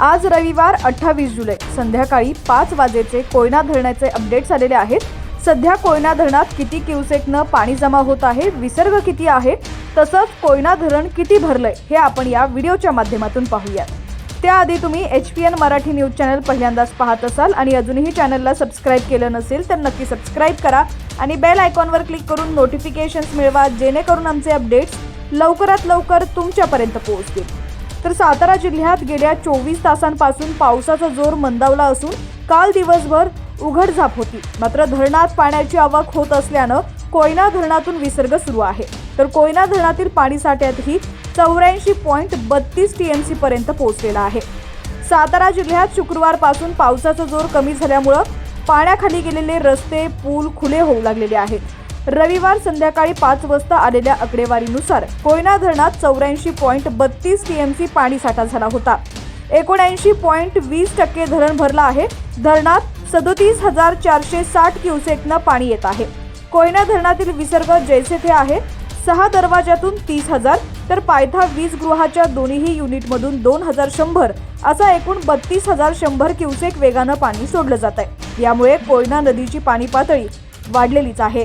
आज रविवार अठ्ठावीस जुलै. संध्याकाळी पाच वाजेचे कोयना धरणाचे अपडेट्स आलेले आहेत. सध्या कोयना धरणात किती क्युसेकनं पाणी जमा होत आहे विसर्ग किती आहे तसंच कोयना धरण किती भरलंय हे आपण या व्हिडिओच्या माध्यमातून पाहूयात. त्याआधी तुम्ही H P N Marathi news channel पहिल्यांदाच पाहत असाल आणि अजूनही चॅनलला सबस्क्राईब केलं नसेल तर नक्की सबस्क्राईब करा आणि बेल आयकॉनवर क्लिक करून नोटिफिकेशन्स मिळवा जेणेकरून आमचे अपडेट्स लवकरात लवकर तुमच्यापर्यंत पोहोचतील. तर सातारा जिल्ह्यात गेल्या चोवीस तासांपासून पावसाचा जोर मंदावला असून काल दिवसभर उघडझाप होती. मात्र धरणात पाण्याची आवक होत असल्यानं कोयना धरणातून विसर्ग सुरू आहे. तर कोयना धरणातील पाणीसाठ्यातही चौऱ्याऐंशी पॉईंट बत्तीस टी एम सीपर्यंत पोहोचलेला आहे. सातारा जिल्ह्यात शुक्रवारपासून पावसाचा जोर कमी झाल्यामुळं पाण्याखाली गेलेले रस्ते पूल खुले होऊ लागलेले आहेत. रविवार संध्याकाळी पाच वाजता आलेल्या आकडेवारीनुसार कोयना धरणात चौऱ्याऐंशी पॉईंट बत्तीस टी एम सी पाणीसाठा झाला होता. एकोणऐंशी पॉईंट वीस टक्के धरण भरलं आहे. धरणात सदोतीस हजार चारशे साठ क्युसेकनं पाणी येत आहे. कोयना धरणातील विसर्ग जैसे थे आहे. सहा दरवाजातून तीस हजार तर पायथा वीज गृहाच्या दोन्हीही युनिटमधून दोन हजार शंभर असा एकूण बत्तीस हजार शंभर क्युसेक वेगानं पाणी सोडलं जात आहे यामुळे कोयना नदीची पाणी पातळी वाढलेलीच आहे.